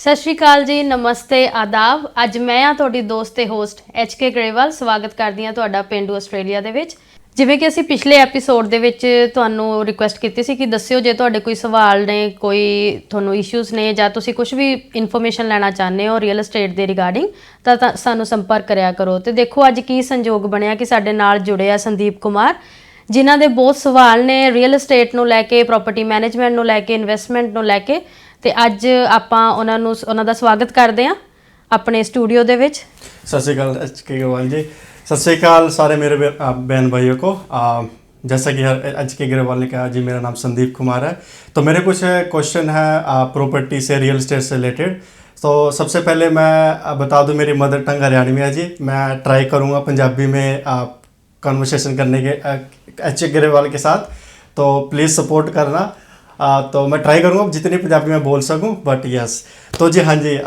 ਸਤਿ ਸ਼੍ਰੀ ਅਕਾਲ ਜੀ, ਨਮਸਤੇ, ਆਦਾਬ। ਅੱਜ ਮੈਂ ਆ ਤੁਹਾਡੀ ਦੋਸਤ ਤੇ ਹੋਸਟ ਐਚ ਕੇ ਗਰੇਵਾਲ ਸਵਾਗਤ ਕਰਦੀ ਆ ਤੁਹਾਡਾ ਪਿੰਡੂ ਆਸਟ੍ਰੇਲੀਆ ਦੇ ਵਿੱਚ। ਜਿਵੇਂ ਕਿ ਅਸੀਂ ਪਿਛਲੇ ਐਪੀਸੋਡ ਦੇ ਵਿੱਚ ਤੁਹਾਨੂੰ ਰਿਕੁਐਸਟ ਕੀਤੀ ਸੀ ਕਿ ਦੱਸਿਓ ਜੇ ਤੁਹਾਡੇ ਕੋਈ ਸਵਾਲ ਨੇ, ਕੋਈ ਤੁਹਾਨੂੰ ਇਸ਼ੂਜ਼ ਨੇ ਜਾਂ ਤੁਸੀਂ ਕੁਝ ਵੀ ਇਨਫੋਰਮੇਸ਼ਨ ਲੈਣਾ ਚਾਹੁੰਦੇ ਹੋ ਰੀਅਲ ਏਸਟੇਟ ਦੇ ਰਿਗਾਰਡਿੰਗ ਤਾਂ ਤਾਂ ਸਾਨੂੰ ਸੰਪਰਕ ਕਰਿਆ ਕਰੋ। ਤੇ ਦੇਖੋ ਅੱਜ ਕੀ ਸੰਜੋਗ ਬਣਿਆ ਕਿ ਸਾਡੇ ਨਾਲ ਜੁੜੇ ਆ ਸੰਦੀਪ ਕੁਮਾਰ, ਜਿਨ੍ਹਾਂ ਦੇ ਬਹੁਤ ਸਵਾਲ ਨੇ ਰੀਅਲ ਏਸਟੇਟ ਨੂੰ ਲੈ ਕੇ ਪ੍ਰਾਪਰਟੀ ਮੈਨੇਜਮੈਂਟ ਨੂੰ ਲੈ ਕੇ ਇਨਵੈਸਟਮੈਂਟ ਨੂੰ ਲੈ ਕੇ। ਤੇ ਅੱਜ ਆਪਾਂ ਉਹਨਾਂ ਨੂੰ ਉਹਨਾਂ ਦਾ ਸਵਾਗਤ ਕਰਦੇ ਹਾਂ ਆਪਣੇ ਸਟੂਡੀਓ ਦੇ ਵਿੱਚ सत श्रीकाल एच के ग्रेवाल जी सत श्रीकाल सारे मेरे बे- आ, बहन भाइयों को आ, जैसा कि हर एच के ग्रेवाल ने कहा जी मेरा नाम संदीप कुमार है तो मेरे कुछ क्वेश्चन है प्रॉपर्टी से रियल एस्टेट से रिलेटेड तो सबसे पहले मैं आ, बता दूं मेरी मदर टंग हरियाणवी है जी मैं ट्राई करूंगा पंजाबी में कन्वर्सेशन करने के एच के ग्रेवाल के साथ तो प्लीज़ सपोर्ट करना आ, तो मैं ट्राई करूँगा जितनी पंजाबी में बोल सकूँ बट यस तो जी हाँ जी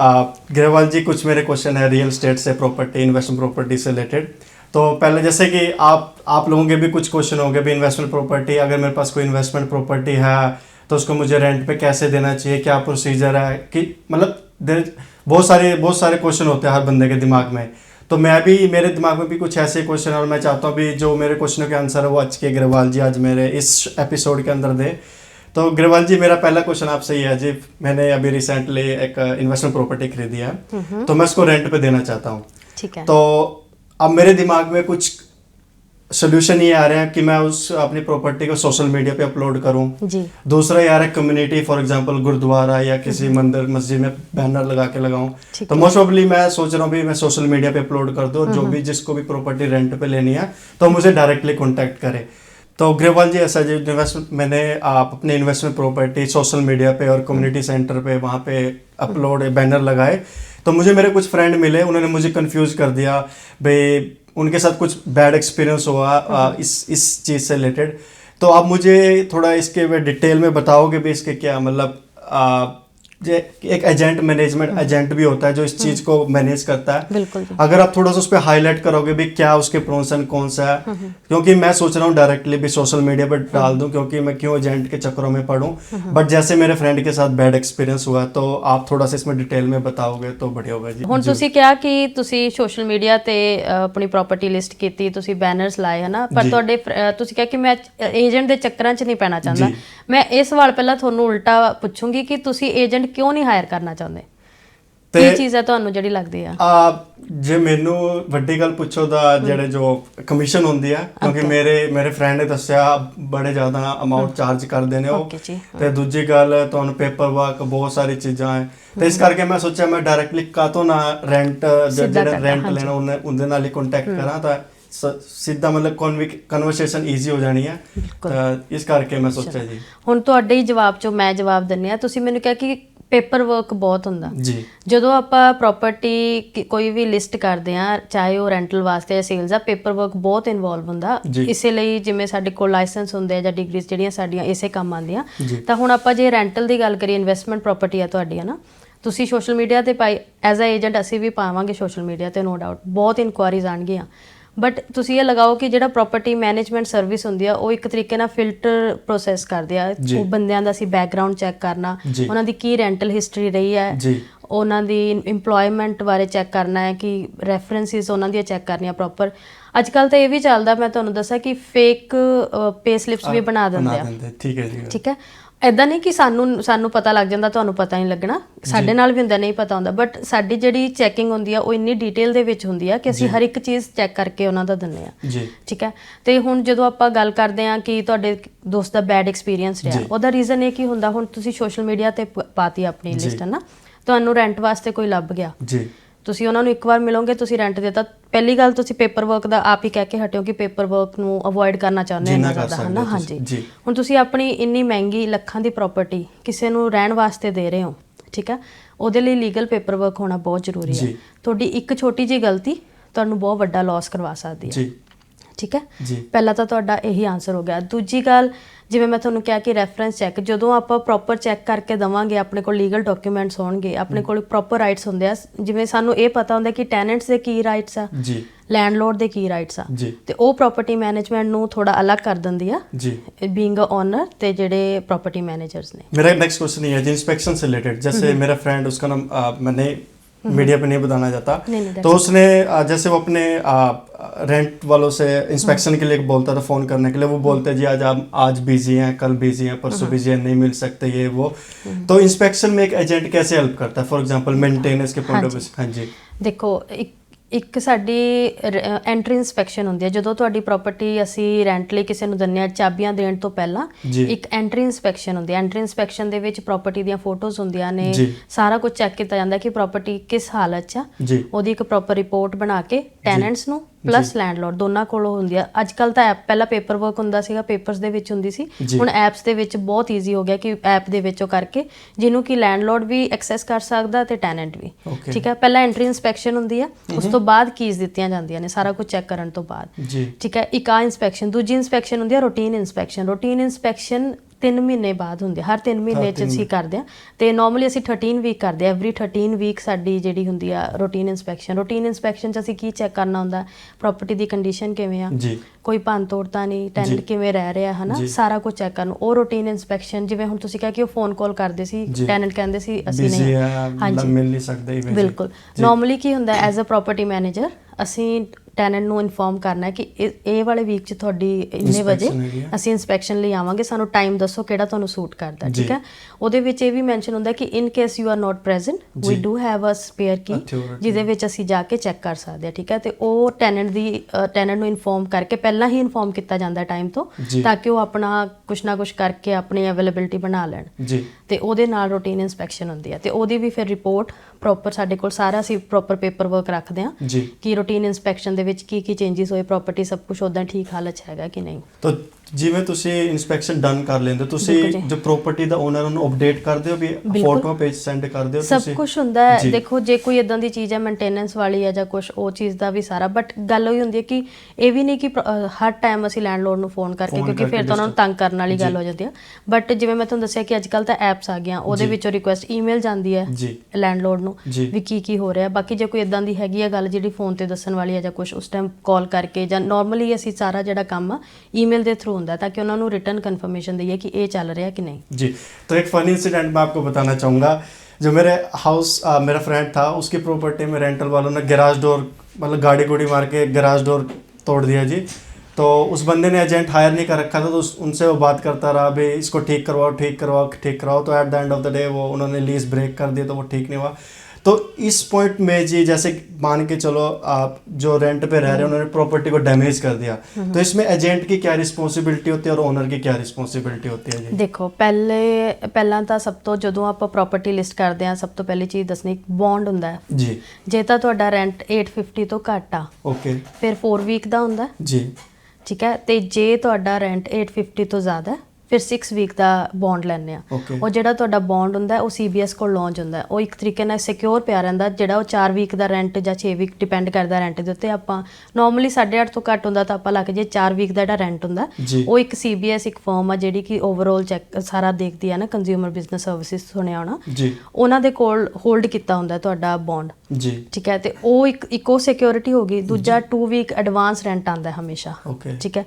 ग्रेवाल जी कुछ मेरे क्वेश्चन है रियल स्टेट से प्रॉपर्टी इन्वेस्टमेंट प्रॉपर्टी से रिलेटेड तो पहले जैसे कि आप आप लोगों के भी कुछ क्वेश्चन होंगे भी इन्वेस्टमेंट प्रॉपर्टी अगर मेरे पास कोई इन्वेस्टमेंट प्रॉपर्टी है तो उसको मुझे रेंट पे कैसे देना चाहिए क्या प्रोसीजर है कि मतलब बहुत सारे बहुत सारे क्वेश्चन होते हैं हर बंदे के दिमाग में. तो मैं भी मेरे दिमाग में भी कुछ ऐसे क्वेश्चन और मैं चाहता हूँ भी जो मेरे क्वेश्चनों के आंसर है वो आज के अग्रवाल जी आज मेरे इस एपिसोड के अंदर दे. तो अग्रवाल जी मेरा पहला क्वेश्चन आपसे ही है जी मैंने अभी रिसेंटली एक इन्वेस्टमेंट प्रॉपर्टी खरीदी है तो मैं उसको रेंट पे देना चाहता हूँ। तो अब मेरे दिमाग में कुछ सोल्यूशन ये आ रहे हैं कि मैं उस अपनी प्रॉपर्टी को सोशल मीडिया पे अपलोड करूँ। जी। दूसरा यार है कम्युनिटी फॉर एग्जांपल गुरुद्वारा या किसी मंदिर मस्जिद में बैनर लगा के लगाऊँ। तो मोस्ट ऑफली मैं सोच रहा हूँ भी मैं सोशल मीडिया पे अपलोड कर दूँ जो भी जिसको भी प्रॉपर्टी रेंट पे लेनी है तो मुझे डायरेक्टली कॉन्टेक्ट करे। तो ग्रेवाल जी ऐसा जी इन्वेस्टमेंट मैंने आप अपने इन्वेस्टमेंट प्रॉपर्टी सोशल मीडिया पे और कम्युनिटी सेंटर पे वहाँ पे अपलोड बैनर लगाए तो मुझे मेरे कुछ फ्रेंड मिले उन्होंने मुझे कंफ्यूज कर दिया भाई उनके साथ कुछ बैड एक्सपीरियंस हुआ आ, इस इस चीज़ से रिलेटेड तो आप मुझे थोड़ा इसके डिटेल में बताओगे भी इसके क्या मतलब ये एक एजेंट मैनेजमेंट एजेंट भी होता है जो इस चीज को मैनेज करता है बिल्कुल अगर आप थोड़ा सा उस पर हाईलाइट करोगे भी क्या उसके प्रोन्सन कौन सा है क्योंकि मैं सोच रहा हूँ डायरेक्टली भी सोशल मीडिया पर डाल दूँ क्योंकि मैं क्यों एजेंट के चक्करों में पढ़ूँ बट जैसे मेरे फ्रेंड के साथ बैड एक्सपीरियंस हुआ तो आप ਥੋੜਾ ਜਿਹਾ ਇਸ ਵਿੱਚ ਡਿਟੇਲ ਵਿੱਚ ਬਤਾਓਗੇ ਤਾਂ ਬੜਿਆ ਹੋਗਾ ਜੀ ਹੁਣ ਤੁਸੀਂ ਕਿਹਾ ਕਿ ਤੁਸੀਂ ਸੋਸ਼ਲ ਮੀਡੀਆ ਤੇ ਆਪਣੀ ਪ੍ਰਾਪਰਟੀ ਲਿਸਟ ਕੀਤੀ ਤੁਸੀਂ ਬੈਨਰਸ ਲਾਏ ਹਨਾ ਪਰ ਤੁਹਾਡੇ ਤੁਸੀਂ ਕਿਹਾ ਕਿ ਮੈਂ ਏਜੰਟ ਦੇ ਚੱਕਰਾਂ 'ਚ ਨਹੀਂ ਪੈਣਾ ਚਾਹੁੰਦਾ ਮੈਂ ਇਹ ਸਵਾਲ ਪਹਿਲਾਂ ਤੁਹਾਨੂੰ ਉਲਟਾ ਪੁੱਛੂੰਗੀ ਕਿ ਤੁਸੀਂ ਏਜੰਟ ਕਿਉਂ ਨਹੀਂ ਹਾਇਰ ਕਰਨਾ ਚਾਹੁੰਦੇ? ਤੇ- ਕੀ ਚੀਜ਼ ਹੈ ਤੁਹਾਨੂੰ ਜਿਹੜੀ ਲੱਗਦੀ ਆ? ਆ ਜੇ ਮੈਨੂੰ ਵੱਡੀ ਗੱਲ ਪੁੱਛੋ ਤਾਂ ਜਿਹੜੇ ਜੋ ਕਮਿਸ਼ਨ ਹੁੰਦੀ ਹੈ ਕਿਉਂਕਿ. ਮੇਰੇ ਮੇਰੇ ਫਰੈਂਡ ਨੇ ਦੱਸਿਆ ਬੜੇ ਜ਼ਿਆਦਾ ਅਮਾਉਂਟ ਚਾਰਜ ਕਰਦੇ ਨੇ ਉਹ। ਤੇ ਦੂਜੀ ਗੱਲ ਤੁਹਾਨੂੰ ਪੇਪਰ ਵਰਕ ਬਹੁਤ ਸਾਰੀ ਚੀਜ਼ਾਂ ਹੈ ਤੇ ਇਸ ਕਰਕੇ ਮੈਂ ਸੋਚਿਆ ਮੈਂ ਡਾਇਰੈਕਟਲੀ ਕਾਤੋਂ ਨਾ ਰੈਂਟ ਜਿਹੜਾ ਰੈਂਟ। ਲੈਣਾ ਉਹਨੇ ਉਹਦੇ ਨਾਲ ਹੀ ਕੰਟੈਕਟ ਕਰਾਂ ਤਾਂ ਸ- ਸਿੱਧਾ ਮਤਲਬ ਕਨਵਰਸੇਸ਼ਨ ਈਜ਼ੀ ਹੋ ਜਾਣੀ ਹੈ। ਤਾਂ ਇਸ ਕਰਕੇ ਮੈਂ ਸੋਚਿਆ ਜੀ। ਹੁਣ ਤੁਹਾਡੇ ਹੀ ਜਵਾਬ 'ਚੋਂ ਮੈਂ ਜਵਾਬ ਦਿੰਨੀ ਆ ਤੁਸੀਂ ਮੈਨੂੰ ਕਿਹਾ ਕਿ ਪੇਪਰ ਵਰਕ ਬਹੁਤ ਹੁੰਦਾ। ਜੀ। ਜਦੋਂ ਆਪਾਂ ਪ੍ਰਾਪਰਟੀ ਕੋਈ ਵੀ ਲਿਸਟ ਕਰਦੇ ਆ ਚਾਹੇ ਉਹ ਰੈਂਟਲ ਵਾਸਤੇ ਜਾਂ ਸੇਲਸ ਆ ਪੇਪਰ ਵਰਕ ਬਹੁਤ ਇਨਵੋਲਵ ਹੁੰਦਾ। ਜੀ। ਇਸੇ ਲਈ ਜਿਵੇਂ ਸਾਡੇ ਕੋਲ ਲਾਇਸੈਂਸ ਹੁੰਦੇ ਆ ਜਾਂ ਡਿਗਰੀਜ਼ ਜਿਹੜੀਆਂ ਸਾਡੀਆਂ ਇਸੇ ਕੰਮ ਆਉਂਦੀਆਂ। ਜੀ। ਤਾਂ ਹੁਣ ਆਪਾਂ ਜੇ ਰੈਂਟਲ ਦੀ ਗੱਲ ਕਰੀਏ ਇਨਵੈਸਟਮੈਂਟ ਪ੍ਰਾਪਰਟੀ ਆ ਤੁਹਾਡੀ ਹੈ ਨਾ ਤੁਸੀਂ ਸੋਸ਼ਲ ਮੀਡੀਆ ਤੇ ਪਾਈ ਐਜ਼ ਅ ਏਜੰਟ ਅਸੀਂ ਵੀ ਪਾਵਾਂਗੇ ਸੋਸ਼ਲ ਮੀਡੀਆ ਤੇ ਨੋ ਡਾਊਟ ਬਹੁਤ ਇਨਕੁਆਇਰੀਜ਼ ਆਣਗੀਆਂ ਬਟ ਤੁਸੀਂ ਇਹ ਲਗਾਓ ਕਿ ਜਿਹੜਾ ਪ੍ਰਾਪਰਟੀ ਮੈਨੇਜਮੈਂਟ ਸਰਵਿਸ ਹੁੰਦੀ ਆ ਉਹ ਇੱਕ ਤਰੀਕੇ ਨਾਲ ਫਿਲਟਰ ਪ੍ਰੋਸੈਸ ਕਰਦੇ ਆ। ਉਹ ਬੰਦਿਆਂ ਦਾ ਅਸੀਂ ਬੈਕਗ੍ਰਾਉਂਡ ਚੈੱਕ ਕਰਨਾ। ਉਹਨਾਂ ਦੀ ਕੀ ਰੈਂਟਲ ਹਿਸਟਰੀ ਰਹੀ ਹੈ ਉਹਨਾਂ ਦੀ EMPLOYMENT ਬਾਰੇ ਚੈੱਕ ਕਰਨਾ ਹੈ ਕਿ ਰੈਫਰੈਂਸਿਸ ਉਹਨਾਂ ਦੀਆਂ ਚੈੱਕ ਕਰਨੀਆਂ ਪ੍ਰੋਪਰ ਅੱਜ ਕੱਲ ਤਾਂ ਇਹ ਵੀ ਚੱਲਦਾ ਮੈਂ ਤੁਹਾਨੂੰ ਦੱਸਾਂ ਕਿ ਫੇਕ ਪੇ ਸਲਿਪਸ ਵੀ ਬਣਾ ਦਿੰਦੇ ਆ। ਠੀਕ ਹੈ ਜੀ। ਠੀਕ ਹੈ? ਐਦਾਂ ਨਹੀਂ ਕਿ ਸਾਨੂੰ ਸਾਨੂੰ ਪਤਾ ਲੱਗ ਜਾਂਦਾ ਤੁਹਾਨੂੰ ਪਤਾ ਨਹੀਂ ਲੱਗਣਾ। ਸਾਡੇ ਨਾਲ ਵੀ ਹੁੰਦਾ ਨਹੀਂ ਪਤਾ ਹੁੰਦਾ। ਬਟ ਸਾਡੀ ਜਿਹੜੀ ਚੈਕਿੰਗ ਹੁੰਦੀ ਆ ਉਹ ਇੰਨੀ ਡਿਟੇਲ ਦੇ ਵਿੱਚ ਹੁੰਦੀ ਆ ਕਿ ਅਸੀਂ। ਹਰ ਇੱਕ ਚੀਜ਼ ਚੈੱਕ ਕਰਕੇ ਉਹਨਾਂ ਦਾ ਦਿੰਦੇ ਆ। ਜੀ। ਠੀਕ ਹੈ? ਤੇ ਹੁਣ ਜਦੋਂ ਆਪਾਂ ਗੱਲ ਕਰਦੇ ਆ ਕਿ ਤੁਹਾਡੇ ਦੋਸਤ ਦਾ ਬੈਡ ਐਕਸਪੀਰੀਅੰਸ ਰਿਹਾ। ਉਹਦਾ ਰੀਜ਼ਨ ਇਹ ਕੀ ਹੁੰਦਾ? ਹੁਣ ਤੁਸੀਂ ਸੋਸ਼ਲ ਮੀਡੀਆ ਤੇ ਪਾਤੀ ਆਪਣੀ। ਲਿਸਟ ਹੈ ਨਾ? ਤੁਹਾਨੂੰ ਰੈਂਟ ਵਾਸਤੇ ਕੋਈ ਲੱਭ ਗਿਆ। ਜੀ। ਤੁਸੀਂ ਉਹਨਾਂ ਨੂੰ ਇੱਕ ਵਾਰ ਮਿਲੋਗੇ ਤੁਸੀਂ ਰੈਂਟ ਦਿੱਤਾ ਪਹਿਲੀ ਗੱਲ ਤੁਸੀਂ ਪੇਪਰ ਵਰਕ ਦਾ ਆਪ ਹੀ ਕਹਿ ਕੇ ਹਟਿਓ ਕਿ ਪੇਪਰ ਵਰਕ ਨੂੰ ਅਵੋਇਡ ਕਰਨਾ ਚਾਹੁੰਦੇ ਹੋ ਜਿੰਨਾ ਇੰਨਾ ਕਰ ਜ਼ਿਆਦਾ ਸਕਦੇ ਹਨਾ ਹੋ ਹਾਂਜੀ ਤੁਸੀਂ। ਜੀ। ਹੁਣ ਤੁਸੀਂ ਆਪਣੀ ਇੰਨੀ ਮਹਿੰਗੀ ਲੱਖਾਂ ਦੀ ਪ੍ਰਾਪਰਟੀ ਕਿਸੇ ਨੂੰ ਰਹਿਣ ਵਾਸਤੇ ਦੇ ਰਹੇ ਹੋ ਠੀਕ ਹੈ ਉਹਦੇ ਲਈ ਲੀਗਲ ਪੇਪਰ ਵਰਕ ਹੋਣਾ ਬਹੁਤ ਜ਼ਰੂਰੀ ਹੈ ਜੀ। ਤੁਹਾਡੀ ਇੱਕ ਛੋਟੀ ਜਿਹੀ ਗਲਤੀ ਤੁਹਾਨੂੰ ਬਹੁਤ ਵੱਡਾ ਲਾਸ ਕਰਵਾ ਸਕਦੀ ਹੈ ਜੀ ਠੀਕ ਹੈ? ਪਹਿਲਾ ਤਾਂ ਤੁਹਾਡਾ ਇਹੀ ਆਨਸਰ ਹੋ ਗਿਆ। ਦੂਜੀ ਗੱਲ ਜਿਵੇਂ ਮੈਂ ਤੁਹਾਨੂੰ ਕਿਹਾ ਕਿ ਰੈਫਰੈਂਸ ਚੈੱਕ ਜਦੋਂ ਆਪਾਂ ਪ੍ਰੋਪਰ ਚੈੱਕ ਕਰਕੇ ਦਵਾਂਗੇ ਆਪਣੇ ਕੋਲ ਲੀਗਲ ਡਾਕੂਮੈਂਟਸ ਹੋਣਗੇ ਆਪਣੇ ਕੋਲ ਪ੍ਰੋਪਰ ਰਾਈਟਸ ਹੁੰਦੇ ਆ ਜਿਵੇਂ ਸਾਨੂੰ ਇਹ ਪਤਾ ਹੁੰਦਾ ਕਿ ਟੈਨੈਂਟਸ ਦੇ ਕੀ ਰਾਈਟਸ ਆ ਜੀ। ਲੈਂਡਲੋਰਡ ਦੇ ਕੀ ਰਾਈਟਸ ਆ ਤੇ ਉਹ ਪ੍ਰਾਪਰਟੀ ਮੈਨੇਜਮੈਂਟ ਨੂੰ ਥੋੜਾ ਅਲੱਗ ਕਰ ਦਿੰਦੀ ਆ ਜੀ। ਬੀਇੰਗ ਅ ਓਨਰ ਤੇ ਜਿਹੜੇ ਪ੍ਰਾਪਰਟੀ ਮੈਨੇਜਰਸ ਨੇ। ਮੇਰਾ ਨੈਕਸਟ ਕੁਐਸਚਨ ਹੈ ਜੀ ਇਨਸਪੈਕਸ਼ਨ ਸੇ ਰਿਲੇਟਡ ਜਿਵੇਂ ਮੇਰਾ ਫਰੈਂਡ ਉਸਕਾ ਨਾਮ ਮੈਨੇ हम्म। मीडिया पे नहीं बताना चाहता तो उसने जैसे वो अपने रेंट वालों से इंस्पेक्शन हम्म। के लिए बोलता था फ़ोन करने के लिए वो बोलते जी आज आप आज बिज़ी हैं कल बिज़ी हैं परसों हम्म। बिज़ी हैं नहीं मिल सकते ये वो। तो इंस्पेक्शन में एक एजेंट कैसे हेल्प करता है? फॉर एग्ज़ाम्पल मेंटेनेंस के पॉइंट ऑफ़ व्यू हाँ, हाँ जी। देखो एक ਇੱਕ ਸਾਡੀ ਐਂਟਰੀ ਇਨਸਪੈਕਸ਼ਨ ਹੁੰਦੀ ਹੈ। ਜਦੋਂ ਤੁਹਾਡੀ ਪ੍ਰਾਪਰਟੀ ਅਸੀਂ ਰੈਂਟ ਲਈ ਕਿਸੇ ਨੂੰ ਦਿੰਨੇ ਆ ਚਾਬੀਆਂ ਦੇਣ ਤੋਂ ਪਹਿਲਾਂ। ਇੱਕ ਐਂਟਰੀ ਇਨਸਪੈਕਸ਼ਨ ਹੁੰਦੀ ਹੈ। ਐਂਟਰੀ ਇਨਸਪੈਕਸ਼ਨ ਦੇ ਵਿੱਚ ਪ੍ਰਾਪਰਟੀ ਦੀਆਂ ਫੋਟੋਜ਼ ਹੁੰਦੀਆਂ ਨੇ। ਸਾਰਾ ਕੁਝ ਚੈੱਕ ਕੀਤਾ ਜਾਂਦਾ ਕਿ ਪ੍ਰਾਪਰਟੀ ਕਿਸ ਹਾਲਤ 'ਚ ਆ। ਉਹਦੀ ਇੱਕ ਪ੍ਰੋਪਰ ਰਿਪੋਰਟ ਬਣਾ ਕੇ ਟੈਨੈਂਟਸ ਨੂੰ ਪਲੱਸ ਲੈਂਡਲੋਰਡ ਦੋਨਾਂ ਕੋਲੋਂ ਹੁੰਦੀ ਆ। ਅੱਜ ਕੱਲ ਤਾਂ ਐਪ ਪਹਿਲਾਂ ਪੇਪਰ ਵਰਕ ਹੁੰਦਾ ਸੀਗਾ ਪੇਪਰਸ ਦੇ ਵਿੱਚ ਹੁੰਦੀ ਸੀ। ਹੁਣ ਐਪਸ ਦੇ ਵਿੱਚ ਬਹੁਤ ਈਜ਼ੀ ਹੋ ਗਿਆ ਕਿ ਐਪ ਦੇ ਵਿੱਚੋਂ ਕਰਕੇ ਜਿਹਨੂੰ ਕਿ ਲੈਂਡਲੋਰਡ ਵੀ ਐਕਸੈਸ ਕਰ ਸਕਦਾ ਤੇ ਟੈਨੈਂਟ ਵੀ. ਠੀਕ ਹੈ? ਪਹਿਲਾਂ ਐਂਟਰੀ ਇਨਸਪੈਕਸ਼ਨ ਹੁੰਦੀ ਆ ਉਸ ਤੋਂ ਬਾਅਦ ਕੀਜ਼ ਦਿੱਤੀਆਂ ਜਾਂਦੀਆਂ ਨੇ ਸਾਰਾ ਕੁਝ ਚੈੱਕ ਕਰਨ ਤੋਂ ਬਾਅਦ। ਠੀਕ ਹੈ? ਇੱਕ ਆ ਇਨਸਪੈਕਸ਼ਨ ਦੂਜੀ ਇਨਸਪੈਕਸ਼ਨ ਹੁੰਦੀ ਆ ਰੂਟੀਨ ਇਨਸਪੈਕਸ਼ਨ ਰੂਟੀਨ ਇਨਸਪੈਕਸ਼ਨ 3 ਮਹੀਨੇ ਬਾਅਦ ਹੁੰਦੇ ਹਰ 3 ਮਹੀਨੇ ਚ ਅਸੀਂ ਕਰਦੇ ਆ। ਤੇ ਨਾਰਮਲੀ ਅਸੀਂ 13 ਵੀਕ ਕਰਦੇ ਆ। ਐਵਰੀ 13 ਵੀਕ ਸਾਡੀ ਜਿਹੜੀ ਹੁੰਦੀ ਆ ਰੂਟੀਨ ਇਨਸਪੈਕਸ਼ਨ ਰੂਟੀਨ ਇਨਸਪੈਕਸ਼ਨ ਚ ਅਸੀਂ ਕੀ ਚੈੱਕ ਕਰਨਾ ਹੁੰਦਾ? ਪ੍ਰਾਪਰਟੀ ਦੀ ਕੰਡੀਸ਼ਨ ਕਿਵੇਂ ਆ? ਕੋਈ ਭੰਨ ਤੋੜਤਾ ਨਹੀਂ? ਟੈਨੈਂਟ ਕਿਵੇਂ ਰਹਿ ਰਿਹਾ ਹਨਾ? ਸਾਰਾ ਕੁਝ ਚੈੱਕ ਕਰਨ। ਉਹ ਰੂਟੀਨ ਇਨਸਪੈਕਸ਼ਨ ਜਿਵੇਂ ਹੁਣ ਤੁਸੀਂ ਕਿਹਾ ਕਿ ਉਹ ਫੋਨ ਕਾਲ ਕਰਦੇ ਸੀ ਟੈਨੈਂਟ ਕਹਿੰਦੇ ਸੀ ਅਸੀਂ ਨਹੀਂ ਹਾਂਜੀ। ਮਿਲ ਨਹੀਂ ਸਕਦੇ ਬਿਲਕੁਲ। ਨਾਰਮਲੀ ਕੀ ਹੁੰਦਾ ਐਜ਼ ਅ ਪ੍ਰਾਪਰਟੀ ਮੈਨੇਜਰ ਅਸੀਂ ਟੈਨੈਂਟ ਨੂੰ ਇਨਫੋਰਮ ਕਰਨਾ ਹੈ ਕਿ ਇਹ ਇਹ ਵਾਲੇ ਵੀਕ ਚ ਤੁਹਾਡੀ ਇੰਨੇ ਵਜੇ Inspection ਹੈਗੀ ਹੈ। ਅਸੀਂ ਇਨਸਪੈਕਸ਼ਨ ਲਈ ਆਵਾਂਗੇ ਸਾਨੂੰ ਟਾਈਮ ਦੱਸੋ ਕਿਹੜਾ ਤੁਹਾਨੂੰ ਸੂਟ ਕਰਦਾ ਜੀ। ਠੀਕ ਹੈ ਉਹਦੇ ਵਿੱਚ ਇਹ ਵੀ ਮੈਂਸ਼ਨ ਹੁੰਦਾ ਕਿ in case you are not present ਵੀ ਜੀ। Do have a spare key. ਜਿਹਦੇ ਵਿੱਚ ਅਸੀਂ ਜਾ ਕੇ ਚੈੱਕ ਕਰ ਸਕਦੇ ਹਾਂ ਠੀਕ ਹੈ ਤੇ ਉਹ ਟੈਨੈਂਟ ਦੀ ਟੈਨੈਂਟ ਨੂੰ ਇਨਫੋਰਮ ਕਰਕੇ ਪਹਿਲਾਂ ਹੀ ਇਨਫੋਰਮ ਕੀਤਾ ਜਾਂਦਾ ਟਾਈਮ ਤੋਂ ਜੀ। ਤਾਂ ਕਿ ਉਹ ਆਪਣਾ ਕੁਛ ਨਾ ਕੁਛ ਕਰਕੇ ਆਪਣੀ ਅਵੇਲੇਬਿਲਟੀ ਬਣਾ ਲੈਣ जी ਤੇ ਉਹਦੇ ਨਾਲ ਰੂਟੀਨ ਇਨਸਪੈਕਸ਼ਨ ਹੁੰਦੀ ਹੈ ਤੇ ਉਹਦੀ ਵੀ ਫਿਰ ਰਿਪੋਰਟ ਪ੍ਰੋਪਰ ਸਾਡੇ ਕੋਲ ਸਾਰਾ ਅਸੀਂ ਪ੍ਰੋਪਰ ਪੇਪਰ ਵਰਕ ਰੱਖਦੇ ਹਾਂ ਕਿ ਰੂਟੀਨ ਇਨਸਪੈਕਸ਼ਨ ਦੇ ਵਿੱਚ ਕੀ ਕੀ ਚੇਂਜਸ ਹੋਏ ਪ੍ਰਾਪਰਟੀ ਸਭ ਕੁਝ ਉਦਾਂ ਠੀਕ ਹਾਲਤ 'ਚ ਹੈਗਾ ਕਿ ਨਹੀਂ। ਤਾਂ ਜਿਵੇਂ ਤੁਸੀਂ ਇਨਸਪੈਕਸ਼ਨ ਡਨ ਕਰ ਲੈਂਦੇ ਹੋ, ਤੁਸੀਂ ਜੀ। ਜੋ ਪ੍ਰਾਪਰਟੀ ਦਾ ਓਨਰ ਉਹਨੂੰ ਅਪਡੇਟ ਕਰਦੇ ਹੋ ਵੀ ਬਿਲਕੁਲ। ਫੋਟੋ ਪੇਜ ਸੈਂਡ ਕਰਦੇ ਹੋ ਸਭ ਤੁਸੀਂ ਕੁਝ ਹੁੰਦਾ ਹੈ ਜੀ। ਦੇਖੋ ਜੇ ਕੋਈ ਇਦਾਂ ਦੀ ਚੀਜ਼ ਹੈ ਮੇਨਟੇਨੈਂਸ ਵਾਲੀ ਹੈ ਜਾਂ ਕੁਝ ਉਹ ਚੀਜ਼ ਦਾ ਵੀ ਸਾਰਾ ਬਟ ਗੱਲ ਉਹੀ ਹੁੰਦੀ ਹੈ ਕਿ ਇਹ ਵੀ ਨਹੀਂ ਕਿ ਪ੍ਰ- ਅਹ ਹਰ ਟਾਈਮ ਅਸੀਂ ਲੈਂਡਲੋਰਡ ਨੂੰ ਫੋਨ ਕਰਕੇ Phone ਕਿਉਂਕਿ ਫਿਰ ਤਾਂ ਉਹਨਾਂ ਨੂੰ ਤੰਗ ਕਰਨ ਵਾਲੀ ਗੱਲ ਜੀ। ਹੋ ਜਾਂਦੀ ਹੈ ਬਟ ਜਿਵੇਂ ਮੈਂ ਤੁਹਾਨੂੰ ਦੱਸਿਆ ਕਿ ਅੱਜ ਕੱਲ ਤਾਂ ਐਪਸ ਆ ਗਈਆਂ ਉਹਦੇ ਜੀ। ਵਿੱਚੋਂ ਰਿਕੁਐਸਟ ਈਮੇਲ ਜਾਂਦੀ ਹੈ ਜੀ ਲੈਂਡਲੋਰਡ ਨੂੰ ਜੀ। ਵੀ ਕੀ ਕੀ ਹੋ ਰਿਹਾ ਬਾਕੀ ਜੇ ਕੋਈ ਇਦਾਂ ਦੀ ਹੈਗੀ ਆ ਗੱਲ ਜਿਹੜੀ ਫੋਨ ਤੇ ਦੱਸਣ ਵਾਲੀ ਹੈ ਜਾਂ ਕੁਝ ਉਸ ਟਾਈਮ ਕਾਲ ਕਰਕੇ ਜਾਂ ਨਾਰਮਲੀ ਅਸੀਂ ਸਾਰਾ ਜਿਹੜਾ ਕੰਮ ਆ ਈਮੇਲ ਦੇ ਥਰੂ ਹੁੰਦਾ ਤਾਂ ਕਿ ਉਹਨਾਂ ਨੂੰ ਰਿਟਰਨ ਕਨਫਰਮੇਸ਼ਨ ਦਈਏ ਕਿ ਇਹ ਚੱਲ ਰਿਹਾ ਕਿ ਨਹੀਂ जी तो एक फनी इंसिडेंट मैं आपको बताना चाहूँगा जो मेरे हाउस आ, मेरा फ्रेंड था उसकी प्रॉपर्टी में रेंटल वालों ने गैराज डोर मतलब गाड़ी गुड़ी मार के गैराज डोर तोड़ दिया जी तो उस बंदे ने एजेंट हायर नहीं कर रखा था तो उस, उनसे वो बात करता रहा भाई इसको ठीक करवाओ ठीक करवाओ ठीक करवाओ तो at the end of the day वो उन्होंने लीज ब्रेक कर दिया तो वो ठीक नहीं हुआ तो इस पॉइंट में जी जैसे मान के चलो आप जो रेंट पे रह रहे हैं उन्होंने प्रॉपर्टी को डैमेज कर दिया तो इसमें एजेंट की क्या रिस्पॉन्सिबिलिटी होती है और ओनर की क्या रिस्पॉन्सिबिलिटी होती है जी ਦੇਖੋ ਪਹਿਲੇ ਪਹਿਲਾਂ ਤਾਂ ਸਭ ਤੋਂ ਜਦੋਂ ਆਪਾਂ ਪ੍ਰਾਪਰਟੀ ਲਿਸਟ ਕਰਦੇ ਆ ਸਭ ਤੋਂ ਪਹਿਲੀ ਚੀਜ਼ ਦੱਸਣੀ ਬੌਂਡ ਹੁੰਦਾ ਹੈ जी ਜੇ ਤਾਂ ਤੁਹਾਡਾ ਰੈਂਟ 850 ਤੋਂ ਘੱਟ ਆ ओके ਫਿਰ 4 ਵੀਕ ਦਾ ਹੁੰਦਾ ਹੈ, जी ਠੀਕ ਹੈ ਤੇ ਜੇ ਤੁਹਾਡਾ ਰੈਂਟ 850 ਤੋਂ ਜ਼ਿਆਦਾ ਹੈ, ਫਿਰ 6 ਵੀਕ ਦਾ ਬੌਂਡ ਲੈਣੇ ਆ। ਉਹ ਜਿਹੜਾ ਤੁਹਾਡਾ ਬੌਂਡ ਹੁੰਦਾ ਉਹ CBS ਕੋਲ ਲੌਂਚ ਹੁੰਦਾ। ਉਹ ਇੱਕ ਤਰੀਕੇ ਨਾਲ ਸਿਕਿਉਰ ਪਿਆ ਰਹਿੰਦਾ ਜਿਹੜਾ ਉਹ 4 ਵੀਕ ਦਾ ਰੈਂਟ ਜਾਂ 6 ਵੀਕ ਡਿਪੈਂਡ ਕਰਦਾ ਰੈਂਟ ਦੇ ਉੱਤੇ। ਆਪਾਂ ਨਾਰਮਲੀ 8.5 ਤੋਂ ਘੱਟ ਹੁੰਦਾ ਤਾਂ ਆਪਾਂ ਲੱਗ ਜੇ 4 ਵੀਕ ਦਾ ਜਿਹੜਾ ਰੈਂਟ ਹੁੰਦਾ ਉਹ ਇੱਕ CBS ਇੱਕ ਫਰਮ ਆ ਜਿਹੜੀ ਕਿ ਓਵਰਆਲ ਚੈੱਕ ਸਾਰਾ ਦੇਖਦੀ ਆ ਨਾ ਕੰਜ਼ਿਊਮਰ ਬਿਜ਼ਨਸ ਸਰਵਿਸਿਜ਼ ਸੁਣਿਆ ਹੋਣਾ। ਜੀ। ਉਹਨਾਂ ਦੇ ਕੋਲ ਹੋਲਡ ਕੀਤਾ ਹੁੰਦਾ ਤੁਹਾਡਾ ਬੌਂਡ ਜੀ। ਠੀਕ ਹੈ ਤੇ ਉਹ ਇੱਕ ਇੱਕੋ ਸਿਕਿਉਰਿਟੀ ਹੋ ਗਈ ਦੂਜਾ 2 ਵੀਕ ਐਡਵਾਂਸ ਰੈਂਟ ਆਂਦਾ ਹਮੇਸ਼ਾ। ਠੀਕ ਹੈ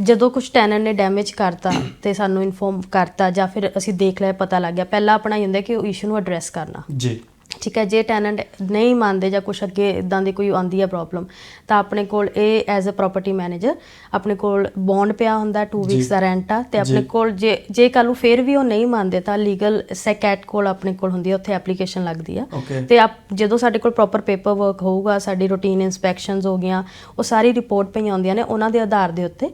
ਜਦੋਂ ਕੁਝ ਟੈਨਰ ਨੇ ਡੈਮੇਜ ਕਰਤਾ ਤੇ ਸਾਨੂੰ ਇਨਫੋਰਮ ਕਰਤਾ ਜਾਂ ਫਿਰ ਅਸੀਂ ਦੇਖ ਲਿਆ ਪਤਾ ਲੱਗ ਗਿਆ ਪਹਿਲਾਂ ਆਪਣਾ ਹੀ ਹੁੰਦਾ ਕਿ ਉਹ ਇਸ਼ੂ ਨੂੰ ਐਡਰੈਸ ਕਰਨਾ जी ਠੀਕ ਹੈ ਜੇ ਟੈਨੈਂਟ ਨਹੀਂ ਮੰਨਦੇ ਜਾਂ ਕੁਝ ਅੱਗੇ ਇਦਾਂ ਦੀ ਕੋਈ ਆਉਂਦੀ ਹੈ ਪ੍ਰੋਬਲਮ ਤਾਂ ਆਪਣੇ ਕੋਲ ਇਹ ਐਜ਼ ਅ ਪ੍ਰਾਪਰਟੀ ਮੈਨੇਜਰ ਆਪਣੇ ਕੋਲ ਬੌਂਡ ਪਿਆ ਹੁੰਦਾ 2 ਜੀ। ਵੀਕਸ ਦਾ ਰੈਂਟ ਆ ਤੇ ਆਪਣੇ ਜੀ। ਕੋਲ ਜੇ ਜੇ ਕੱਲ ਨੂੰ ਫੇਰ ਵੀ ਉਹ ਨਹੀਂ ਮੰਨਦੇ ਤਾਂ ਲੀਗਲ ਸੈਕੈਟ ਕੋਲ ਆਪਣੇ ਕੋਲ ਹੁੰਦੀ ਹੈ ਉੱਥੇ ਐਪਲੀਕੇਸ਼ਨ ਲੱਗਦੀ ਆ. ਤੇ ਆਪ ਜਦੋਂ ਸਾਡੇ ਕੋਲ ਪ੍ਰੋਪਰ ਪੇਪਰ ਵਰਕ ਹੋਊਗਾ ਸਾਡੀ ਰੂਟੀਨ ਇਨਸਪੈਕਸ਼ਨਸ ਹੋ ਗਈਆਂ ਉਹ ਸਾਰੀ ਰਿਪੋਰਟ ਪਈਆਂ ਹੁੰਦੀਆਂ ਨੇ ਉਹਨਾਂ ਦੇ ਆਧਾਰ ਦੇ ਉੱਤੇ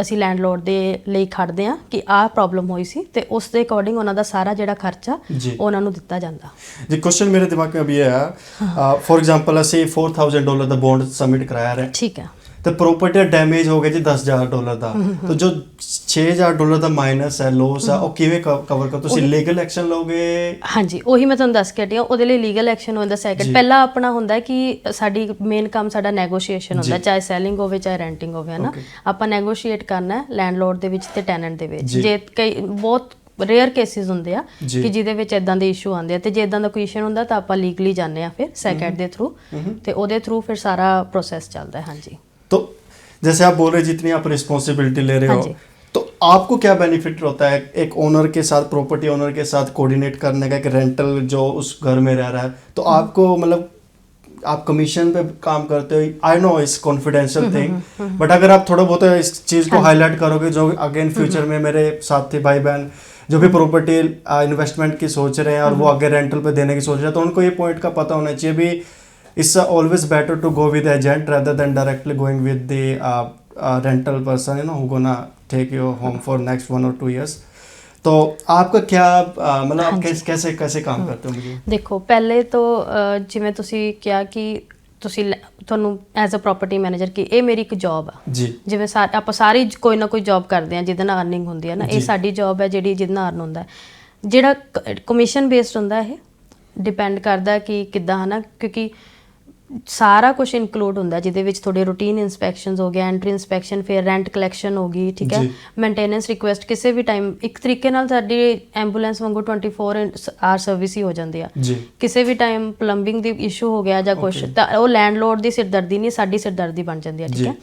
ਅਸੀਂ ਲੈਂਡਲੋਰਡ ਦੇ ਲਈ ਖੜਦੇ ਆ ਕਿ ਆਹ ਪ੍ਰੋਬਲਮ ਹੋਈ ਸੀ ਤੇ ਉਸ ਦੇ ਅਕੋਰਡਿੰਗ ਉਹਨਾਂ ਦਾ ਸਾਰਾ ਜਿਹੜਾ ਖਰਚਾ ਉਹਨਾਂ ਨੂੰ ਦਿੱਤਾ ਜਾਂਦਾ। ਜੀ ਕੁਐਸਚਨ ਮੇਰੇ ਦਿਮਾਗ ਮੇ ਅਭੀ ਆਇਆ ਫੋਰ ਐਗਜ਼ਾਮਪਲ ਅਸੀਂ 4000 ਡਾਲਰ ਦਾ ਬੌਂਡ ਸਬਮਿਟ ਕਰਾਇਆ ਹੈ ਠੀਕ ਹੈ। ਤੇ ਪ੍ਰਾਪਰਟੀ ਡੈਮੇਜ ਹੋ ਗਿਆ ਜੀ 10000 ਡਾਲਰ ਦਾ। ਤਾਂ ਜੋ 6000 ਡਾਲਰ ਦਾ ਮਾਈਨਸ ਹੈ ਲੋਸ ਹੈ ਉਹ ਕਿਵੇਂ ਕਵਰ ਕਰ ਤੁਸੀਂ ਲੀਗਲ ਐਕਸ਼ਨ ਲਓਗੇ ਹਾਂਜੀ ਉਹੀ ਮੈਂ ਤੁਹਾਨੂੰ ਦੱਸ ਕੇ ਹਟੀ ਹਾਂ ਉਹਦੇ ਲਈ ਲੀਗਲ ਐਕਸ਼ਨ ਹੁੰਦਾ ਸੈਕਿੰਡ ਜੀ। ਪਹਿਲਾ ਆਪਣਾ ਹੁੰਦਾ ਹੈ ਕਿ ਸਾਡੀ ਮੇਨ ਕੰਮ ਸਾਡਾ ਨੈਗੋਸ਼ੀਏਸ਼ਨ ਹੁੰਦਾ ਹੈ, ਜੀ। ਚਾਹੇ ਸੈਲਿੰਗ ਹੋਵੇ ਚਾਹੇ ਰੈਂਟਿੰਗ ਹੋਵੇ ਹਨਾ Okay. ਆਪਾਂ ਨੈਗੋਸ਼ੀਏਟ ਕਰਨਾ ਹੈ ਲੈਂਡਲੋਰਡ ਦੇ ਵਿੱਚ ਤੇ ਟੈਨੈਂਟ ਦੇ ਵਿੱਚ ਜੀ। ਜੇ ਕਈ ਬਹੁਤ ਰੇਅਰ ਕੇਸਿਸ ਹੁੰਦੇ ਆ ਜੀ। ਕਿ ਜਿਹਦੇ ਵਿੱਚ ਇਦਾਂ ਦੇ ਇਸ਼ੂ ਆਉਂਦੇ ਆ ਤੇ ਜੇ ਇਦਾਂ ਦਾ ਕੋਈ ਇਸ਼ੂ ਹੁੰਦਾ ਤਾਂ ਆਪਾਂ ਲੀਗਲੀ ਜਾਂਦੇ ਆ ਫਿਰ ਸੈਕਟ ਦੇ ਥਰੂ ਤੇ ਉਹਦੇ ਥਰੂ ਫਿਰ ਸਾਰਾ ਪ੍ਰੋਸੈਸ ਚੱਲਦਾ ਹੈ ਹਾਂਜੀ तो जैसे आप बोल रहे हैं जितनी आप रिस्पॉन्सिबिलिटी ले रहे हाँ हो जी। तो आपको क्या बेनिफिट होता है एक ओनर के साथ प्रॉपर्टी ओनर के साथ कोऑर्डिनेट करने का एक रेंटल जो उस घर में रह रहा है तो हम्म। आपको मतलब आप कमीशन पे काम करते हो आई नो इस हम्म, कॉन्फिडेंशियल थिंग बट अगर आप थोड़ा बहुत इस चीज़ हाँ को हाईलाइट करोगे जो अगेन हम्म, फ्यूचर में मेरे साथी भाई बहन जो भी प्रॉपर्टी इन्वेस्टमेंट की सोच रहे हैं और वो हम्म। आगे रेंटल पे देने की सोच रहे हैं तो उनको ये पॉइंट का पता होना चाहिए भी it's always better to go with agent agent then directly going uh, uh, rental person you know who gonna take you home for next one or two years तो आपका क्या uh, मतलब आप कैसे कैसे कैसे काम करते हो मुझे ਦੇਖੋ ਪਹਿਲੇ ਤੋਂ ਅਹ, ਜਿਵੇਂ ਤੁਸੀਂ ਕਿਹਾ ਕਿ ਤੁਸੀਂ ਲੈ- ਤੁਹਾਨੂੰ ਐਜ਼ ਅ ਪ੍ਰਾਪਰਟੀ ਮੈਨੇਜਰ ਕਿ ਇਹ ਮੇਰੀ ਇੱਕ ਜੌਬ ਆ जी ਜਿਵੇਂ ਸਾ- ਆਪਾਂ ਸਾਰੇ ਜ- ਕੋਈ ਨਾ ਕੋਈ ਜੌਬ ਕਰਦੇ ਆ ਜਿਹਦੇ ਨਾਲ ਅਰਨਿੰਗ ਹੁੰਦੀ ਹੈ ਨਾ ਇਹ ਜੀ। ਸਾਡੀ ਜੌਬ ਹੈ ਜਿਹੜੀ ਜਿਹਦੇ ਨਾਲ ਅਰਨ ਹੁੰਦਾ ਹੈ। ਜਿਹੜਾ ਕਮਿਸ਼ਨ ਬੇਸਡ ਹੁੰਦਾ ਇਹ ਡਿਪੈਂਡ ਕਰਦਾ ਕਿ ਕਿੱਦਾਂ ਹਨਾ ਕਿਉਂਕਿ ਸਾਰਾ ਕੁਝ ਇਨਕਲੂਡ ਹੁੰਦਾ ਜਿਹਦੇ ਵਿੱਚ ਤੁਹਾਡੇ ਰੂਟੀਨ ਇਨਸਪੈਕਸ਼ਨਸ ਹੋ ਗਿਆ ਐਂਟਰੀ ਇਨਸਪੈਕਸ਼ਨ ਫਿਰ ਰੈਂਟ ਕਲੈਕਸ਼ਨ ਹੋ ਗਈ ਠੀਕ ਹੈ? ਮੇਨਟੇਨੈਂਸ ਰਿਕੁਐਸਟ ਕਿਸੇ ਵੀ ਟਾਈਮ ਇੱਕ ਤਰੀਕੇ ਨਾਲ ਸਾਡੀ ਐਂਬੂਲੈਂਸ ਵਾਂਗੂ 24 ਆਰ ਸਰਵਿਸ ਹੀ ਹੋ ਜਾਂਦੀ ਆ। ਕਿਸੇ ਵੀ ਟਾਈਮ ਪਲੰਬਿੰਗ ਦੀ ਇਸ਼ੂ ਹੋ ਗਿਆ ਜਾਂ ਕੁਝ ਤਾਂ ਉਹ ਲੈਂਡਲੋਰਡ ਦੀ ਸਿਰਦਰਦੀ ਨਹੀਂ ਸਾਡੀ ਸਿਰਦਰਦੀ ਬਣ ਜਾਂਦੀ ਆ ਠੀਕ ਹੈ?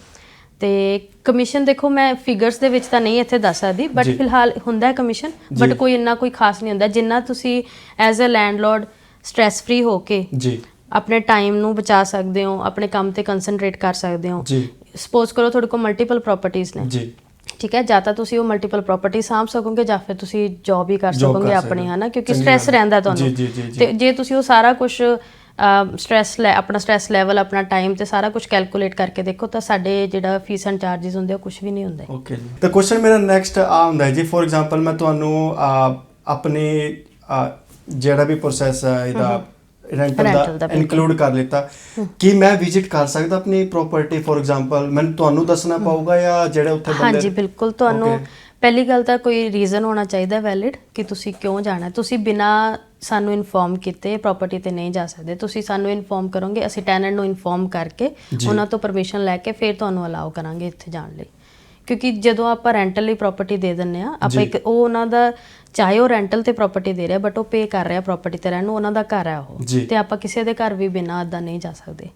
ਤੇ ਕਮਿਸ਼ਨ ਦੇਖੋ ਮੈਂ ਫਿਗਰਸ ਦੇ ਵਿੱਚ ਤਾਂ ਨਹੀਂ ਇੱਥੇ ਦੱਸ ਸਕਦੀ ਬਟ ਫਿਲਹਾਲ ਹੁੰਦਾ ਹੈ ਕਮਿਸ਼ਨ ਬਟ ਕੋਈ ਇੰਨਾ ਕੋਈ ਖਾਸ ਨਹੀਂ ਹੁੰਦਾ ਜਿੰਨਾ ਤੁਸੀਂ as a landlord stress free ਹੋ ਕੇ ਜੀ। ਆਪਣੇ ਟਾਈਮ ਨੂੰ ਬਚਾ ਸਕਦੇ ਹੋ ਆਪਣੇ ਕੰਮ ਤੇ ਕਨਸੈਂਟਰੇਟ ਕਰ ਸਕਦੇ ਹੋ। ਜੀ। ਸਪੋਜ਼ ਕਰੋ ਤੁਹਾਡੇ ਕੋਲ ਮਲਟੀਪਲ ਪ੍ਰਾਪਰਟੀਆਂ ਨੇ। ਜੀ। ਠੀਕ ਹੈ ਜਾਂ ਤਾਂ ਤੁਸੀਂ ਉਹ ਮਲਟੀਪਲ ਪ੍ਰਾਪਰਟੀ ਸਾਂਭ ਸਕੋਗੇ ਜਾਂ ਫਿਰ ਤੁਸੀਂ ਜੌਬ ਹੀ ਕਰ ਸਕੋਗੇ ਆਪਣੀ ਹਨਾ? ਕਿਉਂਕਿ ਸਟ्रेस ਰਹਿੰਦਾ ਤੁਹਾਨੂੰ। ਤੇ ਜੇ ਤੁਸੀਂ ਉਹ ਸਾਰਾ ਕੁਝ ਸਟ्रेस ਆਪਣਾ ਸਟ्रेस ਲੈਵਲ ਆਪਣਾ ਟਾਈਮ ਤੇ ਸਾਰਾ ਕੁਝ ਕੈਲਕੂਲੇਟ ਕਰਕੇ ਦੇਖੋ ਤਾਂ ਸਾਡੇ ਜਿਹੜਾ ਫੀਸ ਐਂਡ ਚਾਰजेस ਹੁੰਦੇ ਆ ਕੁਝ ਵੀ ਨਹੀਂ ਹੁੰਦੇ। ਓਕੇ ਜੀ। ਤਾਂ ਕੁਐਸਚਨ ਮੇਰਾ ਨੈਕਸਟ ਆ ਹੁੰਦਾ ਹੈ ਜੀ। ਫੋਰ ਐਗਜ਼ਾਮਪਲ ਮੈਂ ਤੁਹਾਨੂੰ ਆਪਣੇ ਜਿਹੜਾ ਵੀ ਪ੍ਰੋਸੈਸ ਹੈ ਇਹਦਾ ਰੈਂਟਲ ਦਾ। ਇਨਕਲੂਡ ਕਰ ਲਿੱਤਾ ਕੀ ਮੈਂ ਵਿਜ਼ਿਟ ਕਰ ਸਕਦਾ ਆਪਣੀ ਪ੍ਰਾਪਰਟੀ ਫੋਰ ਐਗਜ਼ਾਮਪਲ ਮੈਨੂੰ ਤੁਹਾਨੂੰ ਦੱਸਣਾ ਪਊਗਾ ਜਾਂ ਜਿਹੜੇ ਉੱਥੇ ਬੰਦੇ ਹਾਂਜੀ ਬਿਲਕੁਲ ਤੁਹਾਨੂੰ. ਪਹਿਲੀ ਗੱਲ ਤਾਂ ਕੋਈ ਰੀਜ਼ਨ ਹੋਣਾ ਚਾਹੀਦਾ ਵੈਲਿਡ ਕਿ ਤੁਸੀਂ ਕਿਉਂ ਜਾਣਾ। ਤੁਸੀਂ ਬਿਨਾ ਸਾਨੂੰ ਇਨਫੋਰਮ ਕੀਤੇ ਪ੍ਰਾਪਰਟੀ ਤੇ ਨਹੀਂ ਜਾ ਸਕਦੇ ਤੁਸੀਂ ਸਾਨੂੰ ਇਨਫੋਰਮ ਕਰੋਗੇ ਅਸੀਂ ਟੈਨੈਂਟ ਨੂੰ ਇਨਫੋਰਮ ਕਰਕੇ। ਉਹਨਾਂ ਤੋਂ ਪਰਮਿਸ਼ਨ ਲੈ ਕੇ ਫਿਰ ਤੁਹਾਨੂੰ ਅਲਾਉ ਕਰਾਂਗੇ ਇੱਥੇ ਜਾਣ ਲਈ ਕਿਉਂਕਿ ਜਦੋਂ ਆਪਾਂ ਰੈਂਟਲ ਲਈ ਪ੍ਰਾਪਰਟੀ ਦੇ ਦਿੰਨੇ ਆ। ਆਪਾਂ ਇੱਕ ਉਹ ਉਹਨਾਂ ਦਾ ਚਾਹੇ ਉਹ ਰੈਂਟਲ ਤੇ ਪ੍ਰਾਪਰਟੀ ਦੇ ਰਿਹਾ ਬਟ ਉਹ ਪੇ ਕਰ ਰਿਹਾ ਪ੍ਰਾਪਰਟੀ ਤੇ ਰਹਿਣ ਨੂੰ ਉਹਨਾਂ ਦਾ ਘਰ ਹੈ ਉਹ। ਜੀ। ਤੇ ਆਪਾਂ ਕਿਸੇ ਦੇ ਘਰ ਵੀ ਬਿਨਾ ਅਦਾ ਨਹੀਂ ਜਾ ਸਕਦੇ।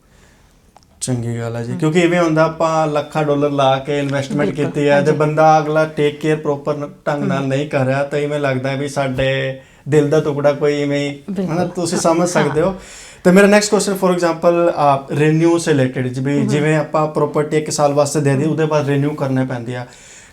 ਚੰਗੀ ਗੱਲ ਹੈ ਜੀ ਕਿਉਂਕਿ ਇਵੇਂ ਹੁੰਦਾ ਆਪਾਂ ਲੱਖਾਂ ਡਾਲਰ ਲਾ ਕੇ ਇਨਵੈਸਟਮੈਂਟ ਕੀਤੀ ਹੈ ਤੇ ਬੰਦਾ ਅਗਲਾ ਟੇਕ ਕੇਅਰ ਪ੍ਰੋਪਰ ਢੰਗ ਨਾਲ ਨਹੀਂ ਕਰ ਰਿਹਾ ਤਾਂ ਇਵੇਂ ਲੱਗਦਾ ਹੈ ਵੀ ਸਾਡੇ ਦਿਲ ਦਾ ਟੁਕੜਾ ਕੋਈ ਇਵੇਂ ਹੀ। ਹਨਾ ਤੁਸੀਂ ਸਮਝ ਸਕਦੇ ਹੋ। ਤੇ ਮੇਰਾ next question for example renew say related ਜਿਵੇਂ ਜਿਵੇਂ ਆਪਾਂ ਪ੍ਰਾਪਰਟੀ ਇੱਕ ਸਾਲ ਵਾਸਤੇ ਦੇ ਦੀ ਉਹਦੇ ਬਾਅਦ ਰੀਨਿਊ ਕਰਨੇ ਪੈਂਦੀ ਆ।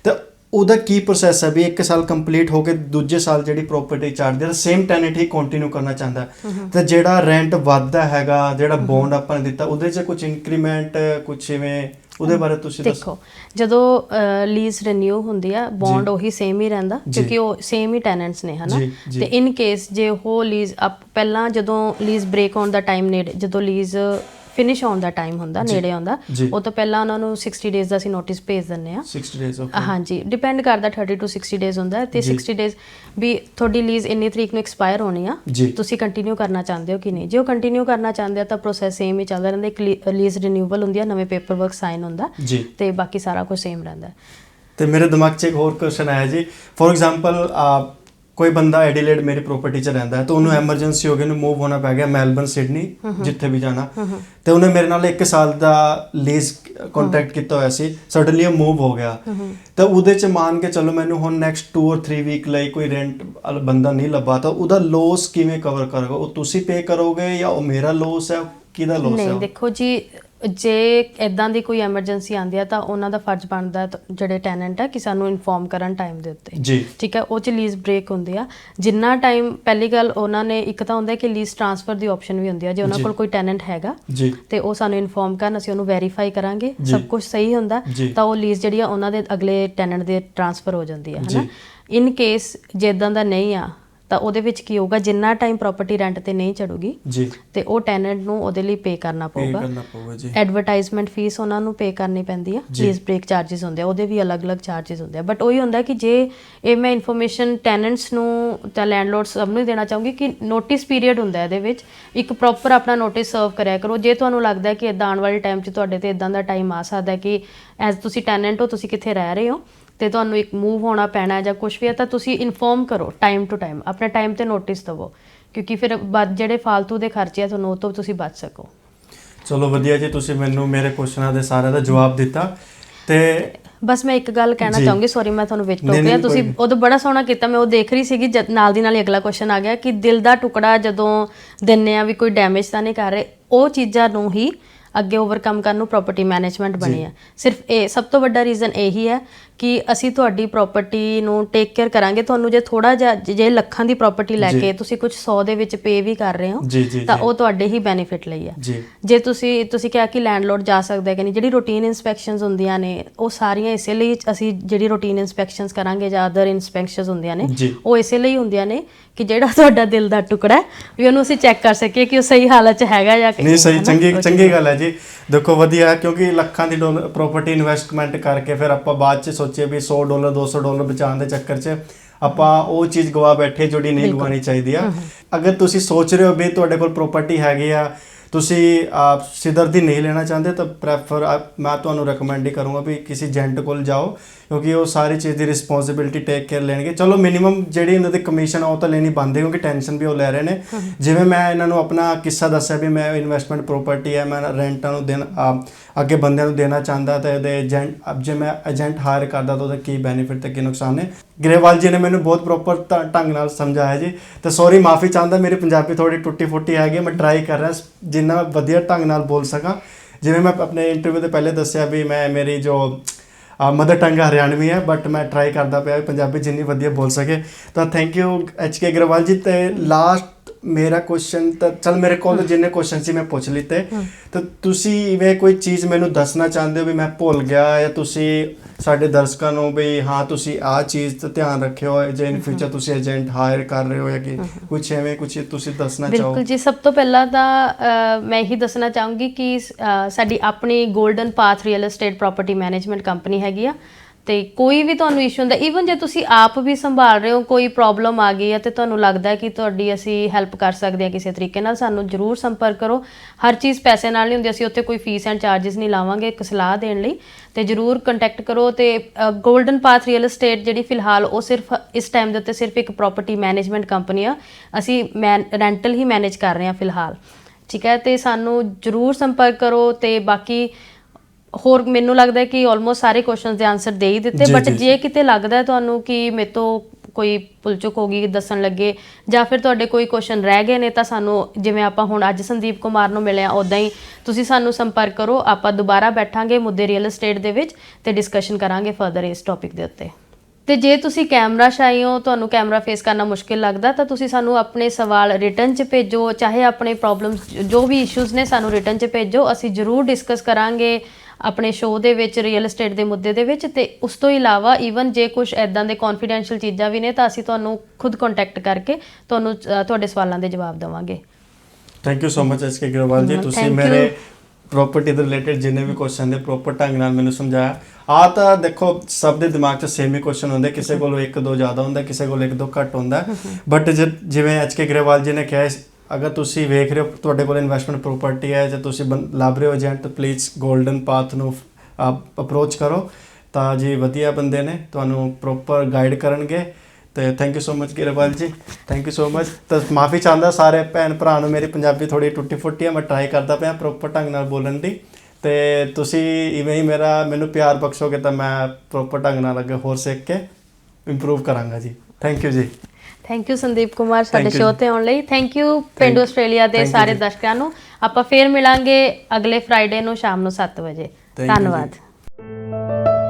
ਤੇ ਉਹਦਾ ਕੀ ਪ੍ਰੋਸੈਸ ਹੈ ਵੀ ਇੱਕ ਸਾਲ ਕੰਪਲੀਟ ਹੋ ਕੇ ਦੂਜੇ ਸਾਲ ਜਿਹੜੀ ਪ੍ਰਾਪਰਟੀ ਚਾਰਜ ਹੈ ਸੇਮ ਟੈਨੈਂਟ ਹੀ ਕੰਟੀਨਿਊ ਕਰਨਾ ਚਾਹੁੰਦਾ। ਤੇ ਜਿਹੜਾ ਰੈਂਟ ਵੱਧਦਾ ਹੈਗਾ ਜਿਹੜਾ ਬੌਂਡ ਆਪਾਂ ਨੇ ਦਿੱਤਾ ਉਹਦੇ 'ਚ ਕੁਝ ਇੰਕਰੀਮੈਂਟ ਕੁਝ ਇਵੇਂ ਉਹਦੇ ਬਾਰੇ ਤੁਸੀਂ ਦੱਸੋ ਦੇਖੋ ਜਦੋਂ ਲੀਜ਼ ਰੀਨਿਊ ਹੁੰਦੀ ਆ ਬੌਂਡ ਉਹੀ ਸੇਮ ਹੀ ਰਹਿੰਦਾ। ਕਿਉਂਕਿ ਉਹ ਸੇਮ ਹੀ ਟੈਨੈਂਟਸ ਨੇ ਹਨਾ। ਤੇ ਇਨ ਕੇਸ ਜੇ ਉਹ ਲੀਜ਼ ਪਹਿਲਾਂ ਜਦੋਂ ਲੀਜ਼ ਬ੍ਰੇਕ ਹੋਣ ਦਾ ਟਾਈਮ ਨੇੜੇ ਜਦੋਂ ਲੀਜ਼ ਫਿਨਿਸ਼ ਹੋਣ ਦਾ ਟਾਈਮ ਹੁੰਦਾ ਨੇੜੇ ਆਉਂਦਾ। ਉਹ ਤੋਂ ਪਹਿਲਾਂ ਉਹਨਾਂ ਨੂੰ 60 ਡੇਜ਼ ਦਾ ਅਸੀਂ ਨੋਟਿਸ ਭੇਜ ਦਿੰਨੇ ਆ 60 ਡੇਜ਼ ਓਕੇ ਹਾਂਜੀ ਡਿਪੈਂਡ ਕਰਦਾ 30 ਟੂ 60 ਡੇਜ਼ ਹੁੰਦਾ ਤੇ ਜੀ। 60 ਡੇਜ਼ ਵੀ ਤੁਹਾਡੀ ਲੀਜ਼ ਇੰਨੀ ਤਰੀਕ ਨੂੰ ਐਕਸਪਾਇਰ ਹੋਣੀ ਆ। ਤੁਸੀਂ ਕੰਟੀਨਿਊ ਕਰਨਾ ਚਾਹੁੰਦੇ ਹੋ ਕਿ ਨਹੀਂ ਜੇ ਉਹ ਕੰਟੀਨਿਊ ਕਰਨਾ ਚਾਹੁੰਦੇ ਆ ਤਾਂ ਪ੍ਰੋਸੈਸ ਸੇਮ ਹੀ ਚੱਲਦਾ ਰਹਿੰਦਾ ਇੱਕ ਲੀਜ਼ ਰੀਨਿਊਵਲ ਹੁੰਦੀ ਆ ਨਵੇਂ ਪੇਪਰ ਵਰਕ ਸਾਈਨ ਹੁੰਦਾ ਤੇ ਬਾਕੀ ਸਾਰਾ ਕੁਝ ਸੇਮ ਰਹਿੰਦਾ। ਤੇ ਮੇਰੇ ਦਿਮਾਗ 'ਚ ਇੱਕ ਹੋਰ ਕੁਐਸਚਨ ਆਇਆ ਜੀ ਫੋਰ ਐਗਜ਼ਾਮਪਲ ਕੋਈ ਬੰਦਾ ਐਡੀਲੇਡ ਮੇਰੀ ਪ੍ਰਾਪਰਟੀ 'ਚ ਰਹਿੰਦਾ ਹੈ ਤਾਂ ਉਹਨੂੰ ਐਮਰਜੈਂਸੀ ਹੋ ਗਈ ਉਹਨੂੰ ਮੂਵ ਹੋਣਾ ਪੈ ਗਿਆ ਮੈਲਬਨ ਸਿਡਨੀ ਜਿੱਥੇ ਵੀ ਜਾਣਾ। ਤੇ ਉਹਨੇ ਮੇਰੇ ਨਾਲ 1 ਸਾਲ ਦਾ ਲੀਜ਼ ਕੰਟਰੈਕਟ ਕੀਤਾ ਹੋਇਆ ਸੀ ਸਡਨਲੀ ਉਹ ਮੂਵ ਹੋ ਗਿਆ। ਤਾਂ ਉਹਦੇ 'ਚ ਮੰਨ ਕੇ ਚਲੋ ਮੈਨੂੰ ਹੁਣ ਨੈਕਸਟ 2 অর 3 ਵੀਕ ਲਈ ਕੋਈ ਰੈਂਟ ਬੰਦਾ ਨਹੀਂ ਲੱਭਾ ਤਾਂ ਉਹਦਾ ਲੋਸ ਕਿਵੇਂ ਕਵਰ ਕਰੋਗੇ? ਉਹ ਤੁਸੀਂ ਪੇ ਕਰੋਗੇ ਜਾਂ ਉਹ ਮੇਰਾ ਲੋਸ ਹੈ? ਕਿਹਦਾ ਲੋਸ ਹੈ ਨਹੀਂ? ਦੇਖੋ ਜੀ ਜੇ ਇਦਾਂ ਦੀ ਕੋਈ ਐਮਰਜੈਂਸੀ ਆਂਦੀ ਆ ਤਾਂ ਉਹਨਾਂ ਦਾ ਫਰਜ਼ ਬਣਦਾ ਹੈ ਤਾਂ ਜਿਹੜੇ ਟੈਨੈਂਟ ਆ ਕਿ ਸਾਨੂੰ ਇਨਫੋਰਮ ਕਰਨ ਟਾਈਮ ਦੇ ਉੱਤੇ ਜੀ ਠੀਕ ਹੈ ਉਹ ਚ ਲੀਜ਼ ਬ੍ਰੇਕ ਹੁੰਦੀ ਆ ਜਿੰਨਾ ਟਾਈਮ ਪਹਿਲੀ ਗੱਲ ਉਹਨਾਂ ਨੇ ਇੱਕ ਤਾਂ ਹੁੰਦਾ ਕਿ ਲੀਜ਼ ਟ੍ਰਾਂਸਫਰ ਦੀ ਆਪਸ਼ਨ ਵੀ ਹੁੰਦੀ ਆ ਜੇ ਉਹਨਾਂ। ਕੋਲ ਕੋਈ ਟੈਨੈਂਟ ਹੈਗਾ ਜੀ ਤੇ ਉਹ ਸਾਨੂੰ ਇਨਫੋਰਮ ਕਰਨ ਅਸੀਂ ਉਹਨੂੰ ਵੈਰੀਫਾਈ ਕਰਾਂਗੇ। ਸਭ ਕੁਝ ਸਹੀ ਹੁੰਦਾ। ਤਾਂ ਉਹ ਲੀਜ਼ ਜਿਹੜੀ ਆ ਉਹਨਾਂ ਦੇ ਅਗਲੇ ਟੈਨੈਂਟ ਦੇ ਟ੍ਰਾਂਸਫਰ ਹੋ ਜਾਂਦੀ ਜੀ। ਹਨਾ ਇਨ ਕੇਸ ਜੇ ਇਦਾਂ ਦਾ ਨਹੀਂ ਆ ਤਾਂ ਉਹਦੇ ਵਿੱਚ ਕੀ ਹੋਊਗਾ ਜਿੰਨਾ ਟਾਈਮ ਪ੍ਰਾਪਰਟੀ ਰੈਂਟ ਤੇ ਨਹੀਂ ਚੜੂਗੀ ਜੀ। ਤੇ ਉਹ ਟੈਨੈਂਟ ਨੂੰ ਉਹਦੇ ਲਈ ਪੇ ਕਰਨਾ ਪਊਗਾ। ਪੇ ਕਰਨਾ ਪਊਗਾ ਜੀ। ਐਡਵਰਟਾਈਜ਼ਮੈਂਟ ਫੀਸ ਉਹਨਾਂ ਨੂੰ ਪੇ ਕਰਨੀ ਪੈਂਦੀ ਆ ਲੀਜ਼ ਬ੍ਰੇਕ ਚਾਰजेस ਹੁੰਦੇ ਆ ਉਹਦੇ ਵੀ ਅਲੱਗ-ਅਲੱਗ ਚਾਰजेस ਹੁੰਦੇ ਆ। ਬਟ ਉਹੀ ਹੁੰਦਾ ਕਿ ਜੇ ਇਹ ਮੈਂ ਇਨਫੋਰਮੇਸ਼ਨ ਟੈਨੈਂਟਸ ਨੂੰ ਤਾਂ ਲੈਂਡਲੋਰਡ ਸਭ ਨੂੰ ਦੇਣਾ ਚਾਹੂੰਗੀ ਕਿ ਨੋਟਿਸ ਪੀਰੀਅਡ ਹੁੰਦਾ ਇਹਦੇ ਵਿੱਚ ਇੱਕ ਪ੍ਰੋਪਰ ਆਪਣਾ ਨੋਟਿਸ ਸਰਵ ਕਰਿਆ ਕਰੋ। ਜੇ ਤੁਹਾਨੂੰ ਲੱਗਦਾ ਹੈ ਕਿ ਇਦਾਂ ਵਾਲੇ ਟਾਈਮ 'ਚ ਤੁਹਾਡੇ ਤੇ ਇਦਾਂ ਦਾ ਟਾਈਮ ਆ ਸਕਦਾ ਕਿ ਐਜ਼ ਤੁਸੀਂ ਟੈਨੈਂਟ ਹੋ ਤੁਸੀਂ ਕਿੱਥੇ ਰਹਿ ਰਹੇ ਹੋ ਤੇ ਤੁਹਾਨੂੰ ਇੱਕ ਮੂਵ ਹੋਣਾ ਪੈਣਾ ਜਾਂ ਕੁਝ ਵੀ ਹੈ ਤਾਂ ਤੁਸੀਂ ਇਨਫੋਰਮ ਕਰੋ ਟਾਈਮ ਟੂ ਟਾਈਮ ਆਪਣੇ ਟਾਈਮ ਤੇ ਨੋਟਿਸ ਦਿਵੋ ਕਿਉਂਕਿ ਫਿਰ ਬਾਅਦ ਜਿਹੜੇ ਫालतू ਦੇ ਖਰਚੇ ਆ ਤੁਹਾਨੂੰ ਉਹ ਤੋਂ ਤੁਸੀਂ ਬਚ ਸਕੋ। ਚਲੋ ਵਧੀਆ ਜੀ ਤੁਸੀਂ ਮੈਨੂੰ ਮੇਰੇ ਕੁਐਸਚਨਾਂ ਦੇ ਸਾਰਿਆਂ ਦਾ ਜਵਾਬ ਦਿੱਤਾ ਤੇ ਬਸ ਮੈਂ ਇੱਕ ਗੱਲ ਕਹਿਣਾ। ਚਾਹੂੰਗੀ ਸੌਰੀ ਮੈਂ ਤੁਹਾਨੂੰ ਵਿੱਚ ਟੋਕਿਆ। ਨਹੀਂ, ਤੁਸੀਂ ਉਦੋਂ ਬੜਾ ਸੋਹਣਾ ਕੀਤਾ ਮੈਂ ਉਹ ਦੇਖ ਰਹੀ ਸੀਗੀ ਨਾਲ ਦੀ ਨਾਲ ਹੀ ਅਗਲਾ ਕੁਐਸਚਨ ਆ ਗਿਆ ਕਿ ਦਿਲ ਦਾ ਟੁਕੜਾ ਜਦੋਂ ਦਿੰਨੇ ਆ ਵੀ ਕੋਈ ਡੈਮੇਜ ਤਾਂ ਨਹੀਂ ਕਰ ਰਹੇ ਉਹ ਚੀਜ਼ਾਂ ਨੂੰ ਹੀ ਅੱਗੇ ਓਵਰਕਮ ਕਰਨ ਨੂੰ ਪ੍ਰਾਪਰਟੀ ਮੈਨੇਜਮੈਂਟ ਬਣੀ ਹੈ ਸਿਰਫ ਇਹ ਸਭ ਤੋਂ ਵੱਡਾ ਰੀਜ਼ਨ ਇਹੀ ਹੈ ਕਿ ਅਸੀਂ ਤੁਹਾਡੀ ਪ੍ਰਾਪਰਟੀ ਨੂੰ ਟੇਕ ਕੇਅਰ ਕਰਾਂਗੇ ਤੁਹਾਨੂੰ ਜੇ ਥੋੜਾ ਜਿਹਾ ਜੇ ਲੱਖਾਂ ਦੀ ਪ੍ਰਾਪਰਟੀ ਲੈ। ਕੇ ਤੁਸੀਂ ਕੁਝ 100 ਦੇ ਵਿੱਚ ਪੇ ਵੀ ਕਰ ਰਹੇ ਹੋ ਤਾਂ। ਉਹ ਤੁਹਾਡੇ ਹੀ ਬੈਨੀਫਿਟ ਲਈ ਹੈ ਜੀ ਤੁਸੀਂ ਤੁਸੀਂ ਕਿਹਾ ਕਿ ਲੈਂਡਲੋਰਡ ਜਾ ਸਕਦਾ ਹੈ ਕਿ ਨਹੀਂ ਜਿਹੜੀ ਰੂਟੀਨ ਇਨਸਪੈਕਸ਼ਨਸ ਹੁੰਦੀਆਂ ਨੇ ਉਹ ਸਾਰੀਆਂ ਇਸੇ ਲਈ ਅਸੀਂ ਜਿਹੜੀ ਰੂਟੀਨ ਇਨਸਪੈਕਸ਼ਨਸ ਕਰਾਂਗੇ ਜਾਂ ਅਦਰ ਇਨਸਪੈਕਸ਼ਨਸ ਹੁੰਦੀਆਂ ਨੇ। ਉਹ ਇਸੇ ਲਈ ਹੁੰਦੀਆਂ ਨੇ ਕਿ ਜਿਹੜਾ ਤੁਹਾਡਾ ਦਿਲ ਦਾ ਟੁਕੜਾ ਹੈ ਵੀ ਉਹਨੂੰ ਅਸੀਂ ਚੈੱਕ ਕਰ ਸਕੀਏ ਕਿ ਉਹ ਸਹੀ ਹਾਲਤ 'ਚ ਹੈਗਾ ਜਾਂ ਨਹੀਂ ਸਹੀ? ਚੰਗੀ ਚੰਗੀ ਗੱਲ ਹੈ ਜੀ ਦੇਖੋ ਵਧੀਆ ਕਿਉਂਕਿ ਲੱਖਾਂ ਦੀ ਪ੍ਰਾਪਰਟੀ ਇਨਵੈਸਟਮੈਂਟ ਕਰਕੇ ਫਿਰ ਆਪਾਂ ਬਾਅਦ ਚ ਸੋਚੀਏ ਵੀ 100 ਡਾਲਰ 200 ਡਾਲਰ ਬਚਾਉਣ ਦੇ ਚੱਕਰ 'ਚ ਆਪਾਂ ਉਹ ਚੀਜ਼ ਗਵਾ ਬੈਠੇ ਜਿਹੜੀ ਨਹੀਂ ਗਵਾਣੀ ਚਾਹੀਦੀ ਆ। ਅਗਰ ਤੁਸੀਂ ਸੋਚ ਰਹੇ ਹੋ ਵੀ ਤੁਹਾਡੇ ਕੋਲ ਪ੍ਰਾਪਰਟੀ ਹੈਗੀ ਆ ਤੁਸੀਂ ਅਹ, ਸਿਰਦਰਦੀ ਨਹੀਂ ਲੈਣਾ ਚਾਹੁੰਦੇ ਤਾਂ ਪ੍ਰੈਫਰ ਮੈਂ ਤੁਹਾਨੂੰ ਰეკਮੈਂਡ ਹੀ ਕਰੂੰਗਾ ਵੀ ਕਿਸੇ ਏਜੰਟ ਕੋਲ ਜਾਓ। ਕਿਉਂਕਿ ਉਹ ਸਾਰੀ ਚੀਜ਼ ਦੀ ਰਿਸਪੌਂਸਿਬਿਲਟੀ ਟੇਕ ਕੇਅਰ ਲੈਣਗੇ। ਚਲੋ ਮਿਨੀਮਮ ਜਿਹੜੀ ਇਹਨਾਂ ਦੀ ਕਮਿਸ਼ਨ ਉਹ ਤਾਂ ਲੈਣੀ ਬੰਦ ਕਿਉਂਕਿ ਟੈਨਸ਼ਨ ਵੀ ਉਹ ਲੈ ਰਹੇ ਨੇ। ਜਿਵੇਂ ਮੈਂ ਇਹਨਾਂ ਨੂੰ ਆਪਣਾ ਕਿੱਸਾ ਦੱਸਿਆ ਵੀ ਮੈਂ ਇਨਵੈਸਟਮੈਂਟ ਪ੍ਰਾਪਰਟੀ ਹੈ ਮੈਂ ਰੈਂਟਾਂ ਨੂੰ ਦੇਣ ਅੱਗੇ ਬੰਦਿਆਂ ਨੂੰ ਦੇਣਾ ਚਾਹੁੰਦਾ ਤਾਂ ਇਹਦੇ ਏਜੰਟ ਅਬ ਜੇ ਮੈਂ ਏਜੰਟ ਹਾਇਰ ਕਰਦਾ ਤਾਂ ਉਹਦਾ ਕੀ ਬੈਨੀਫਿਟ ਤੇ ਕੀ ਨੁਕਸਾਨ ਹੈ ਗਰੇਵਾਲ ਜੀ ਨੇ ਮੈਨੂੰ ਬਹੁਤ ਪ੍ਰੋਪਰ ਢੰਗ ਨਾਲ ਸਮਝਾਇਆ ਜੀ। ਤੇ ਸੌਰੀ ਮਾਫੀ ਚਾਹੁੰਦਾ ਮੇਰੀ ਪੰਜਾਬੀ ਥੋੜੀ ਟੁੱਟੀ ਫੁੱਟੀ ਹੈਗੀ ਮੈਂ ਟਰਾਈ ਕਰ ਰਿਹਾ ਜਿੰਨਾ ਵਧੀਆ ਢੰਗ ਨਾਲ ਬੋਲ ਸਕਾਂ। ਜਿਵੇਂ ਮੈਂ ਆਪਣੇ ਇੰਟਰਵਿਊ ਦੇ ਪਹਿਲੇ ਦੱਸਿਆ ਵੀ ਮੈਂ ਮੇਰੀ ਜੋ ਮਦਰ ਟੰਗ ਹਰਿਆਣਵੀ ਹੈ ਬਟ ਮੈਂ ਟਰਾਈ ਕਰਦਾ ਪਿਆ ਵੀ ਪੰਜਾਬੀ ਜਿੰਨੀ ਵਧੀਆ ਬੋਲ ਸਕੇ। ਤਾਂ thank you H K Agarwal ji ਤੇ ਲਾਸਟ ਮੇਰਾ ਕੁਐਸਚਨ ਤਾਂ ਚਲ ਮੇਰੇ ਕੋਲ ਜਿੰਨੇ ਕੁਐਸਚਨ ਸੀ ਮੈਂ ਪੁੱਛ ਲਿੱਤੇ। ਤਾਂ ਤੁਸੀਂ ਇਵੇਂ ਕੋਈ ਚੀਜ਼ ਮੈਨੂੰ ਦੱਸਣਾ ਚਾਹੁੰਦੇ ਹੋ ਵੀ ਮੈਂ ਭੁੱਲ ਗਿਆ ਜਾਂ ਤੁਸੀਂ ਸਾਡੇ ਦਰਸ਼ਕਾਂ ਨੂੰ ਵੀ ਹਾਂ ਤੁਸੀਂ ਆਹ ਚੀਜ਼ ਤੇ ਧਿਆਨ ਰੱਖਿਓ ਜੇ ਇਨ ਫਿਊਚਰ ਤੁਸੀਂ ਏਜੰਟ ਹਾਇਰ ਕਰ ਰਹੇ ਹੋ ਜਾਂ ਕਿ ਕੁਝ ਐਵੇਂ ਕੁਝ ਤੁਸੀਂ ਦੱਸਣਾ ਚਾਹੋ। ਬਿਲਕੁਲ ਜੀ ਸਭ ਤੋਂ ਪਹਿਲਾਂ ਤਾਂ ਮੈਂ ਇਹੀ ਦੱਸਣਾ ਚਾਹੂੰਗੀ ਕਿ ਸਾਡੀ ਆਪਣੀ golden path real estate property management company ਹੈਗੀ ਆ। ਤੇ ਕੋਈ ਵੀ ਤੁਹਾਨੂੰ ਇਸ਼ੂ ਹੁੰਦਾ ਈਵਨ ਜੇ ਤੁਸੀਂ ਆਪ ਵੀ ਸੰਭਾਲ ਰਹੇ ਹੋ, ਕੋਈ ਪ੍ਰੋਬਲਮ ਆ ਗਈ ਹੈ ਤੇ ਤੁਹਾਨੂੰ ਲੱਗਦਾ ਹੈ ਕਿ ਤੁਹਾਡੀ ਅਸੀਂ ਹੈਲਪ ਕਰ ਸਕਦੇ ਹਾਂ ਕਿਸੇ ਤਰੀਕੇ ਨਾਲ, ਸਾਨੂੰ ਜਰੂਰ ਸੰਪਰਕ ਕਰੋ। ਹਰ ਚੀਜ਼ ਪੈਸੇ ਨਾਲ ਨਹੀਂ ਹੁੰਦੀ, ਅਸੀਂ ਉੱਥੇ ਕੋਈ ਫੀਸ ਐਂਡ ਚਾਰजेस ਨਹੀਂ ਲਾਵਾਂਗੇ ਇੱਕ ਸਲਾਹ ਦੇਣ ਲਈ। ਤੇ ਜਰੂਰ ਕੰਟੈਕਟ ਕਰੋ ਤੇ ਗੋਲਡਨ ਪਾਥ ਰੀਅਲ ਏਸਟੇਟ ਜਿਹੜੀ ਫਿਲਹਾਲ ਉਹ ਸਿਰਫ ਇਸ ਟਾਈਮ ਦੇ ਉੱਤੇ ਸਿਰਫ ਇੱਕ ਪ੍ਰਾਪਰਟੀ ਮੈਨੇਜਮੈਂਟ ਕੰਪਨੀ ਆ। ਅਸੀਂ ਰੈਂਟਲ ਹੀ ਮੈਨੇਜ ਕਰ ਰਹੇ ਹਾਂ ਫਿਲਹਾਲ। ਠੀਕ ਹੈ, ਤੇ ਸਾਨੂੰ ਜਰੂਰ ਸੰਪਰਕ ਕਰੋ ਤੇ ਬਾਕੀ ਹੋਰ ਮੈਨੂੰ ਲੱਗਦਾ ਕਿ ਆਲਮੋਸਟ ਸਾਰੇ ਕੁਐਸਚਨਸ ਦੇ ਆਨਸਰ ਦੇ ਹੀ ਦਿੱਤੇ ਜੀ, ਬਟ ਜੀ, ਜੇ ਕਿਤੇ ਲੱਗਦਾ ਹੈ ਤੁਹਾਨੂੰ ਕਿ ਮੇਰੇ ਤੋਂ ਕੋਈ ਪੁਲਚੁਕ ਹੋ ਗਈ ਦੱਸਣ ਲੱਗੇ ਜਾਂ ਫਿਰ ਤੁਹਾਡੇ ਕੋਈ ਕੁਐਸਚਨ ਰਹਿ ਗਏ ਨੇ ਤਾਂ ਸਾਨੂੰ ਜਿਵੇਂ ਆਪਾਂ ਹੁਣ ਅੱਜ ਸੰਦੀਪ ਕੁਮਾਰ ਨੂੰ ਮਿਲਿਆ ਉਦਾਂ ਹੀ ਤੁਸੀਂ ਸਾਨੂੰ ਸੰਪਰਕ ਕਰੋ ਆਪਾਂ ਦੁਬਾਰਾ ਬੈਠਾਂਗੇ ਮੁੱਦੇ ਰੀਅਲ ਏਸਟੇਟ ਦੇ ਵਿੱਚ ਤੇ ਡਿਸਕਸ਼ਨ ਕਰਾਂਗੇ ਫਰਦਰ ਇਸ ਟੌਪਿਕ ਦੇ ਉੱਤੇ। ਤੇ ਜੇ ਤੁਸੀਂ ਕੈਮਰਾ ਸ਼ਾਈ ਹੋ ਤੁਹਾਨੂੰ ਕੈਮਰਾ ਫੇਸ ਕਰਨਾ ਮੁਸ਼ਕਿਲ ਲੱਗਦਾ ਤਾਂ ਤੁਸੀਂ ਸਾਨੂੰ ਆਪਣੇ ਸਵਾਲ ਰਿਟਰਨ 'ਚ ਭੇਜੋ ਚਾਹੇ ਆਪਣੇ ਪ੍ਰੋਬਲਮਸ ਜੋ ਵੀ ਇਸ਼ੂਜ਼ ਨੇ ਸਾਨੂੰ ਰਿਟਰਨ 'ਚ ਭੇਜੋ ਅਸੀਂ ਜ਼ਰੂਰ ਡਿਸਕਸ ਕਰਾਂਗੇ। ਆਪਣੇ ਸ਼ੋਅ ਦੇ ਵਿੱਚ ਰੀਅਲ ਏਸਟੇਟ ਦੇ ਮੁੱਦੇ ਦੇ ਵਿੱਚ ਤੇ ਉਸ ਤੋਂ ਇਲਾਵਾ ਈਵਨ ਜੇ ਕੁਝ ਐਦਾਂ ਦੇ ਕੌਨਫੀਡੈਂਸ਼ੀਅਲ ਚੀਜ਼ਾਂ ਵੀ ਨੇ ਤਾਂ ਅਸੀਂ ਤੁਹਾਨੂੰ ਖੁਦ ਕੰਟੈਕਟ ਕਰਕੇ ਤੁਹਾਨੂੰ ਤੁਹਾਡੇ ਸਵਾਲਾਂ ਦੇ ਜਵਾਬ ਦੇਵਾਂਗੇ। Thank you so much S K Agarwal ji. ਤੁਸੀਂ ਮੇਰੇ. ਪ੍ਰਾਪਰਟੀ ਦੇ ਰਿਲੇਟਡ ਜਿੰਨੇ ਵੀ ਕੁਐਸਚਨ ਦੇ ਪ੍ਰੋਪਰ ਢੰਗ ਨਾਲ ਮੈਨੂੰ ਸਮਝਾਇਆ। ਆ ਤਾਂ ਦੇਖੋ ਸਭ ਦੇ ਦਿਮਾਗ 'ਚ ਸੇਮ ਹੀ ਕੁਐਸਚਨ ਹੁੰਦੇ। ਕਿਸੇ ਕੋਲ ਇੱਕ ਦੋ ਜ਼ਿਆਦਾ ਹੁੰਦਾ ਕਿਸੇ ਕੋਲ ਇੱਕ ਦੋ ਘੱਟ ਹੁੰਦਾ। ਬਟ ਜਿਵੇਂ ਐਚ ਕੇ ਅਗਰਵਾਲ ਜੀ ਨੇ ਕਿਹਾ ਅਗਰ ਤੁਸੀਂ ਵੇਖ ਰਹੇ ਹੋ, ਤੁਹਾਡੇ ਕੋਲ ਇਨਵੈਸਟਮੈਂਟ ਪ੍ਰੋਪਰਟੀ ਹੈ ਜਾਂ ਤੁਸੀਂ ਬੰ- ਲੱਭ ਰਹੇ ਹੋ ਏਜੰਟ ਪਲੀਜ਼ 골ਡਨ ਪਾਥ ਨੂੰ ਅਪਰੋਚ ਕਰੋ। ਤਾਂ ਜੀ ਵਧੀਆ ਬੰਦੇ ਨੇ, ਤੁਹਾਨੂੰ ਪ੍ਰੋਪਰ ਗਾਈਡ ਕਰਨਗੇ। ਤੇ thank you so much Agarwal ji. Thank you so much ਤਾਂ ਮਾਫੀ ਚਾਹੁੰਦਾ ਸਾਰੇ ਭੈਣ ਭਰਾ ਨੂੰ, ਮੇਰੀ ਪੰਜਾਬੀ ਥੋੜੀ ਟੁੱਟੀ ਫੁੱਟੀ ਹੈ ਮੈਂ ਟਰਾਈ ਕਰਦਾ ਪਿਆ ਪ੍ਰੋਪਰ ਢੰਗ ਨਾਲ ਬੋਲਣ ਦੀ। ਤੇ ਤੁਸੀਂ ਇਵੇਂ ਹੀ ਮੇਰਾ, ਮੈਨੂੰ ਪਿਆਰ ਬਖਸ਼ੋਗੇ ਤਾਂ ਮੈਂ ਪ੍ਰੋਪਰ ਢੰਗ ਨਾਲ ਅੱਗੇ ਹੋਰ ਸਿੱਖ ਕੇ ਇੰਪਰੂਵ ਕਰਾਂਗਾ ਜੀ। ਥੈਂਕ ਯੂ ਜੀ। ਥੈਂਕ ਯੂ ਸੰਦੀਪ ਕੁਮਾਰ ਸਾਡੇ ਸ਼ੋਅ ਤੇ ਆਉਣ ਲਈ। ਥੈਂਕ ਯੂ ਪਿੰਡ ਆਸਟ੍ਰੇਲੀਆ ਦੇ ਸਾਰੇ ਦਰਸ਼ਕਾਂ ਨੂੰ। ਆਪਾਂ ਫੇਰ ਮਿਲਾਂਗੇ ਅਗਲੇ ਫਰਾਈਡੇ ਨੂੰ ਸ਼ਾਮ ਨੂੰ 7 ਵਜੇ। Thank you ਧੰਨਵਾਦ।